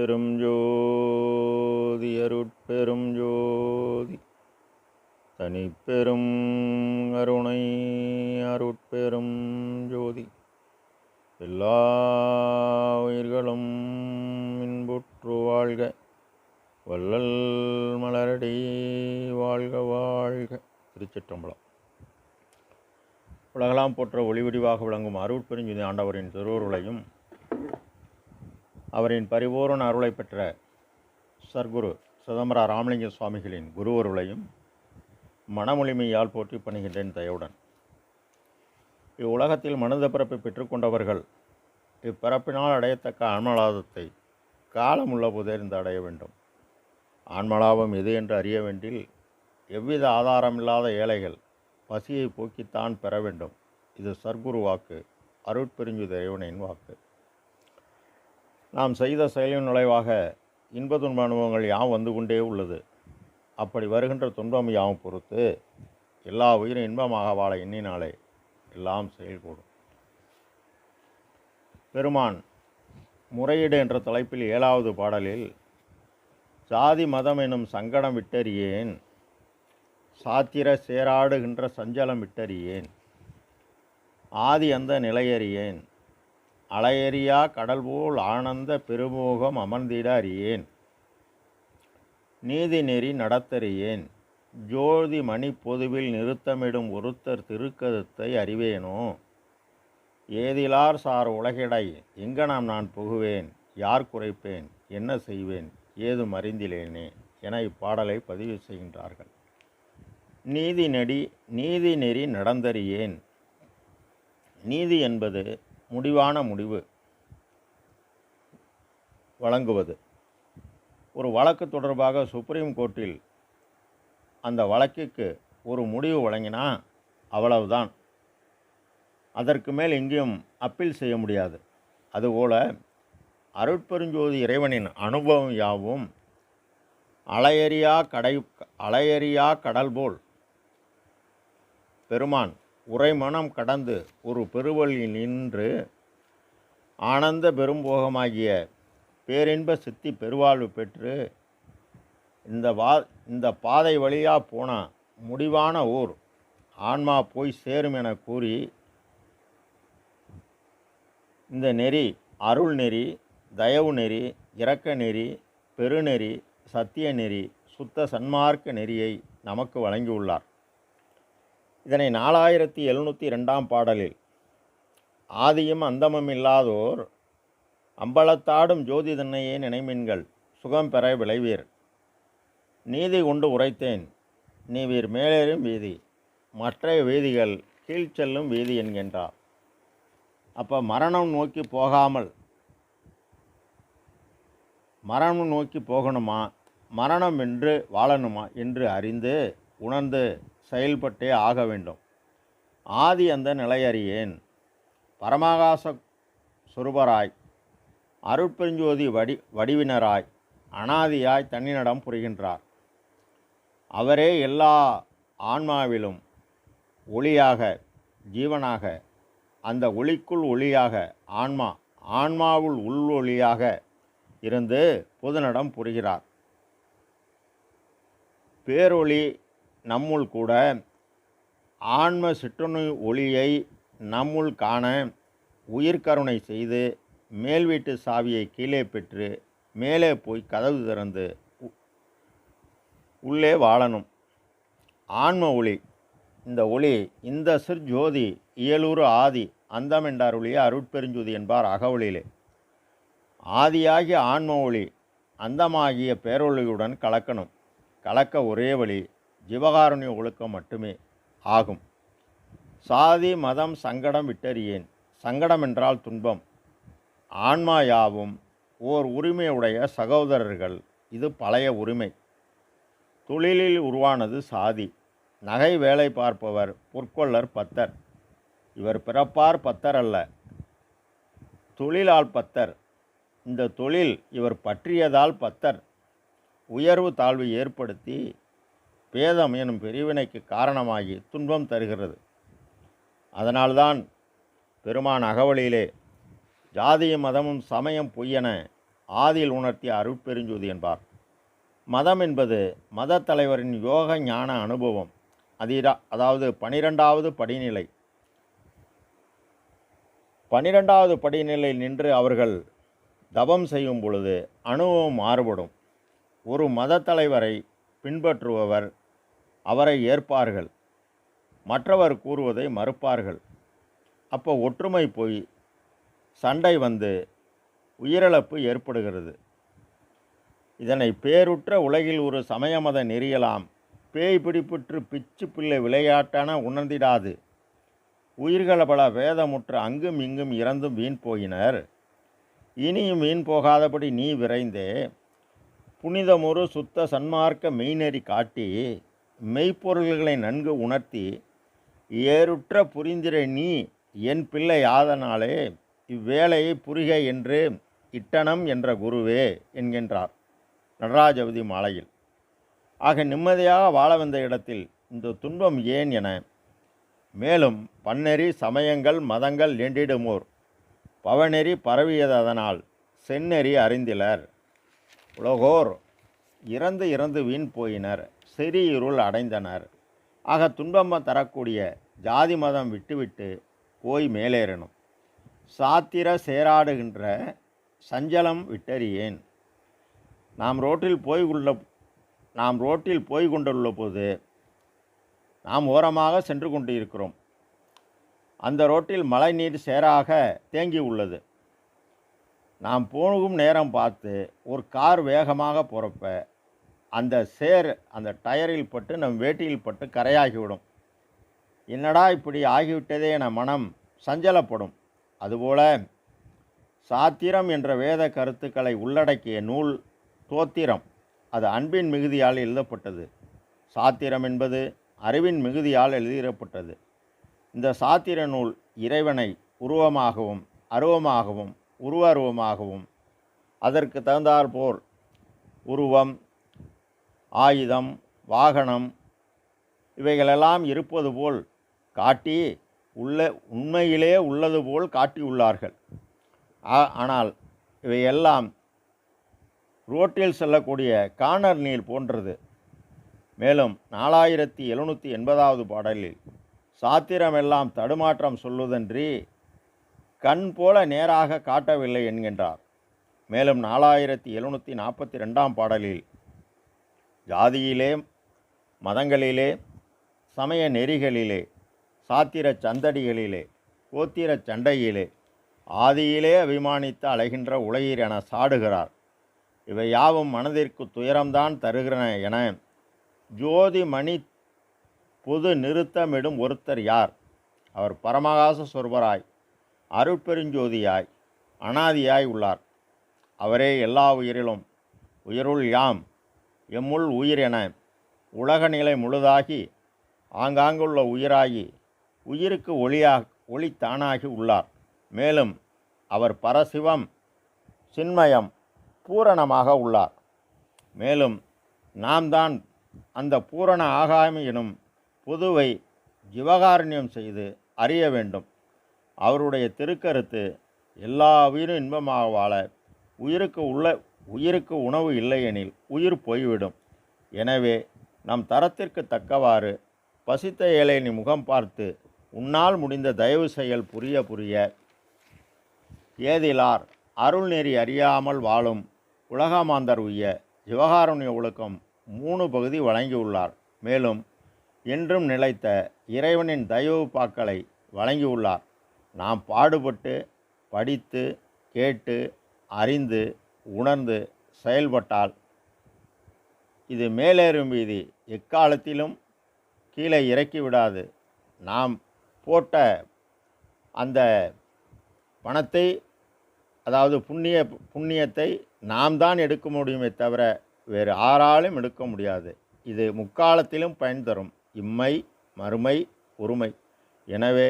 பெரும் ஜோதி அருட்பெரும் ஜோதி. தனிப்பெரும் அருணை அருட்பெரும் ஜோதி. எல்லா உயிர்களும் இன்புற்று வாழ்க. வள்ளல் மலரடி வாழ்க வாழ்க. திருச்சிற்றம்பலம். உலகலாம் போற்ற ஒளிவடிவாக விளங்கும் அருட்பெருஞ்சுதி ஆண்டவரின் திருவுருளையும் அவரின் பரிபூரண அருளை பெற்ற சர்க்குரு சிதம்பர ராமலிங்க சுவாமிகளின் குருவருளையும் மனமொழிமையால் போற்றி பணிகின்றேன் தயவுடன். இவ்வுலகத்தில் மனித பிறப்பை பெற்றுக்கொண்டவர்கள் இப்பிறப்பினால் அடையத்தக்க ஆன்மலாதத்தை உள்ளபோதே புதறிந்து அடைய வேண்டும். ஆன்மலாபம் எது என்று அறிய வேண்டில் எவ்வித ஆதாரமில்லாத ஏழைகள் பசியை போக்கித்தான் பெற வேண்டும். இது சர்க்குரு வாக்கு அருட்பெருஞ்சு இறைவனின் வாக்கு. நாம் செய்த செயலின் நுழைவாக இன்ப துன்ப அனுபவங்கள் யாம் வந்து கொண்டே உள்ளது. அப்படி வருகின்ற துன்பம் யாவும் பொறுத்து எல்லா உயிரும் இன்பமாக வாழ எண்ணினாலே எல்லாம் செயல்கூடும் பெருமான் முறையீடு என்ற தலைப்பில் ஏழாவது பாடலில் சாதி மதம் எனும் சங்கடம் விட்டறியேன் சாத்திர சேராடுகின்ற சஞ்சலம் விட்டறியேன் ஆதி அந்த நிலையறியேன் அலையறியா கடல் போல் ஆனந்த பெருமோகம் அமர்ந்திட அறியேன். நீதி நெறி நடத்தறியேன். ஜோதி மணி பொதுவில் நிறுத்தமிடும் ஒருத்தர் திருக்கதத்தை அறிவேனோ? ஏதிலார் சார் உலகிடை எங்கனாம் நான் புகுவேன்? யார் குறைப்பேன்? என்ன செய்வேன்? ஏதும் அறிந்திலேனே என இப்பாடலை பதிவு செய்கின்றார்கள். நீதி நெடி நீதி நெறி நடந்தறியேன். நீதி என்பது முடிவான முடிவு வழங்குவது. ஒரு வழக்கு தொடர்பாக சுப்ரீம் கோர்ட்டில் அந்த வழக்குக்கு ஒரு முடிவு வழங்கினா அவ்வளவுதான். அதற்கு மேல் எங்கேயும் அப்பீல் செய்ய முடியாது. அதுபோல் அருட்பெருஞ்சோதி இறைவனின் அனுபவம் யாவும் அலையறியா கடை அலையறியா கடல் போல் பெருமான் உரைமனம் கடந்து ஒரு பெருவழியில் நின்று ஆனந்த பெரும்போகமாகிய பேரின்ப சித்தி பெருவாழ்வு பெற்று இந்த வா இந்த பாதை வழியாக போனால் முடிவான ஊர் ஆன்மா போய் சேரும் என கூறி இந்த நெறி அருள் நெறி தயவு நெறி இரக்க நெறி பெருநெறி சத்திய நெறி சுத்த சன்மார்க்க நெறியை நமக்கு வழங்கியுள்ளார். இதனை நாலாயிரத்தி எழுநூற்றி ரெண்டாம் பாடலில் ஆதியும் அந்தமும் இல்லாதோர் அம்பலத்தாடும் ஜோதி தன்னையே நினைமின்கள் சுகம் பெற விளைவீர். நீதி கொண்டு உரைத்தேன் நீ வீர் மேலேறும் வீதி மற்ற வீதிகள் கீழ் செல்லும் வீதி என்கின்றார் அப்போ மரணம் நோக்கி போகாமல் மரணம் நோக்கி போகணுமா? மரணம் என்று வாழணுமா? என்று அறிந்து உணர்ந்து செயல்பட்டே ஆக வேண்டும். ஆதி அந்த நிலையறியேன். பரமாகாச சுரூபராய் அருட்பெருஞ்சோதி வடி வடிவினராய் அனாதியாய் தன்னினிடம் புரிகின்றார். அவரே எல்லா ஆன்மாவிலும் ஒளியாக ஜீவனாக அந்த ஒளிக்குள் ஒளியாக ஆன்மா ஆன்மாவுள் உள் ஒளியாக இருந்து புதனிடம் புரிகிறார். பேரொளி நம்முள் கூட ஆன்ம சிற்றுணு ஒளியை நம்முள் காண உயிர்கருணை செய்து மேல் வீட்டு சாவியை கீழே பெற்று மேலே போய் கதவு திறந்து உ- உள்ளே வாழணும். ஆன்ம ஒளி இந்த ஒளி இந்த சிற்ஜோதி இயலூறு ஆதி அந்தம் ஒளியே அருட்பெருஞ்சோதி என்பார் அகவொளியிலே. ஆதியாகிய ஆன்ம ஒளி அந்தமாகிய பேரொளியுடன் கலக்கணும். கலக்க ஒரே வழி ஜீவகாருண்ய ஒழுக்கம் மட்டுமே ஆகும். சாதி மதம் சங்கடம் விட்டறியேன். சங்கடம் என்றால் துன்பம். ஆன்மா யாவும் ஓர் உரிமையுடைய சகோதரர்கள். இது பழைய உரிமை. தொழிலில் உருவானது சாதி. நகை வேலை பார்ப்பவர் பொற்கொள்ளர் பத்தர். இவர் பிறப்பார் பத்தர் அல்ல. தொழிலால் பத்தர். இந்த தொழில் இவர் பற்றியதால் பத்தர். உயர்வு தாழ்வு ஏற்படுத்தி பேதம் எனும் பிரிவினைக்கு காரணமாகி துன்பம் தருகிறது. அதனால்தான் பெருமான் அகவலியிலே ஜாதியும் மதமும் சமயம் பொய்யென ஆதியில் உணர்த்திய அருட்பெருஞ்சோதி என்பார். மதம் என்பது மத தலைவரின் யோக ஞான அனுபவம். அதிரா அதாவது பனிரெண்டாவது படிநிலை. பனிரெண்டாவது படிநிலையில் நின்று அவர்கள் தபம் செய்யும் பொழுது அனுபவம் மாறுபடும். ஒரு மத தலைவரை பின்பற்றுபவர் அவரை ஏற்பார்கள். மற்றவர் கூறுவதை மறுப்பார்கள். அப்போ ஒற்றுமை போய் சண்டை வந்து உயிரிழப்பு ஏற்படுகிறது. இதனை பேருற்ற உலகில் ஒரு சமயமத நெறியலாம். பேய் பிடிப்புற்று பிச்சு பிள்ளை விளையாட்டான உணர்ந்திடாது. உயிர்கள் பல வேதமுற்று அங்கும் இங்கும் இறந்தும் வீண் போயினர் இனியும் வீண் போகாதபடி நீ விரைந்தே. புனிதமுறு சுத்த சன்மார்க்க மெய்நெறி காட்டி மெய்ப்பொருள்களை நன்கு உணர்த்தி ஏறுற்ற புரிந்திர நீ என் பிள்ளை ஆதனாலே இவ்வேளையை புரிக என்று இட்டனம் என்ற குருவே என்கின்றார் நடராஜவதி மாலையில். ஆக நிம்மதியாக வாழ வந்த இடத்தில் இந்த துன்பம் ஏன் என மேலும் பன்னெறி சமயங்கள் மதங்கள் ஏண்டிடுமோர் பவநெறி பரவியதனால் செந்நெறி அறிந்திலர். உலகோர் இறந்து இறந்து வீண் போயினர். சிறியிருள் இருள் அடைந்தனர். ஆக துன்பம் தரக்கூடிய ஜாதி மதம் விட்டுவிட்டு போய் மேலேறணும். சாத்திர சேராடுகின்ற சஞ்சலம் விட்டறியேன். நாம் ரோட்டில் போய் உள்ள நாம் ரோட்டில் போய் கொண்டுள்ள போது நாம் ஓரமாக சென்று கொண்டு இருக்கிறோம் அந்த ரோட்டில் மழை நீர் சேராக தேங்கி உள்ளது. நாம் போகும் நேரம் பார்த்து ஒரு கார் வேகமாக போகிறப்ப அந்த சேர் அந்த டயரில் பட்டு நம் வேட்டியில் பட்டு கரையாகிவிடும். என்னடா இப்படி ஆகிவிட்டதே என மனம் சஞ்சலப்படும். அதுபோல சாத்திரம் என்ற வேத கருத்துக்களை உள்ளடக்கிய நூல் தோத்திரம். அது அன்பின் மிகுதியால் எழுதப்பட்டது. சாத்திரம் என்பது அறிவின் மிகுதியால் எழுதிடப்பட்டது. இந்த சாத்திர நூல் இறைவனை உருவமாகவும் அருவமாகவும் உருவருவமாகவும் அதற்கு தகுந்தாற்போல் உருவம் ஆயுதம் வாகனம் இவைகளெல்லாம் இருப்பது போல் காட்டி உள்ள உண்மையிலே உள்ளது போல் காட்டியுள்ளார்கள். ஆ- ஆனால் இவையெல்லாம் ரோட்டில் செல்லக்கூடிய காணர் நீர் போன்றது. மேலும் நாலாயிரத்தி எழுநூற்றி எண்பதாவது பாடலில் சாத்திரமெல்லாம் தடுமாற்றம் சொல்லுதன்றி கண் போல நேராக காட்டவில்லை என்கின்றார். மேலும் நாலாயிரத்தி எழுநூற்றி நாற்பத்தி ரெண்டாம் பாடலில் ஜாதியிலே மதங்களிலே சமய நெறிகளிலே சாத்திர சந்தடிகளிலே கோத்திர சண்டையிலே ஆதியிலே அபிமானித்து அலைகின்ற உலகீர் என சாடுகிறார். இவை யாவும் மனதிற்கு துயரம்தான் தருகிறன என ஜோதி மணி பொது நிறுத்தமிடும் ஒருத்தர் யார்? அவர் பரமகாச சொர்வராய் அருட்பெருஞ்சோதியாய் அனாதியாய் உள்ளார். அவரே எல்லா உயிரிலும் உயிருள் யாம்? எம்முள் உயிர் என உலக நிலை முழுதாகி ஆங்காங்குள்ள உயிராகி உயிருக்கு ஒளியா ஒளி தானாகி உள்ளார். மேலும் அவர் பரசிவம் சின்மயம் பூரணமாக உள்ளார். மேலும் நாம் தான் அந்த பூரண ஆகாமி எனும் பொதுவை ஜிவகாரண்யம் செய்து அறிய வேண்டும். அவருடைய திருக்கருத்து எல்லா உயிரும் இன்பமாக வாழ உயிருக்கு உள்ள உயிருக்கு உணவு இல்லையெனில் உயிர் போய்விடும். எனவே நம் தரத்திற்கு தக்கவாறு பசித்த ஏழையின் முகம் பார்த்து உன்னால் முடிந்த தயவு செயல் புரிய புரிய ஏதிலார் அருள்நெறி அறியாமல் வாழும் உலகமாந்தர் உய்ய சிவகாருண்ய ஒழுக்கம் மூணு பகுதி வழங்கியுள்ளார். மேலும் என்றும் நிலைத்த இறைவனின் தயவு பாக்களை வழங்கியுள்ளார். நாம் பாடுபட்டு படித்து கேட்டு அறிந்து உணர்ந்து செயல்பட்டால் இது மேலேறும் வீதி எக்காலத்திலும் கீழே இறக்கி விடாது. நாம் போட்ட அந்த பணத்தை அதாவது புண்ணிய புண்ணியத்தை நாம் தான் எடுக்க முடியுமே தவிர வேறு ஆறாலும் எடுக்க முடியாது. இது முக்காலத்திலும் பயன் தரும். இம்மை மறுமை ஒருமை. எனவே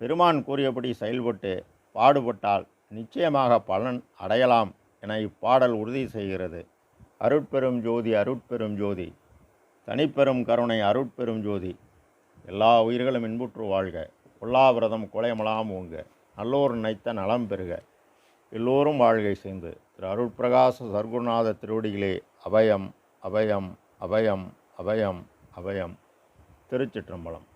பெருமான் கூறியபடி செயல்பட்டு பாடுபட்டால் நிச்சயமாக பலன் அடையலாம். என இப்பாடல் உறுதி செய்கிறது. அருட்பெரும் ஜோதி அருட்பெரும் ஜோதி. தனிப்பெரும் கருணை அருட்பெரும் ஜோதி. எல்லா உயிர்களும் இன்புற்று வாழ்க. உல்லாவிரதம் கொலைமலாம் ஓங்க நல்லோர் நினைத்த நலம் பெறுக எல்லோரும் வாழ்கை சேர்ந்து திரு அருட்பிரகாச சர்க்குருநாத திருவடிகளே அபயம் அபயம் அபயம் அபயம் அபயம். திருச்சிற்றம்பலம்.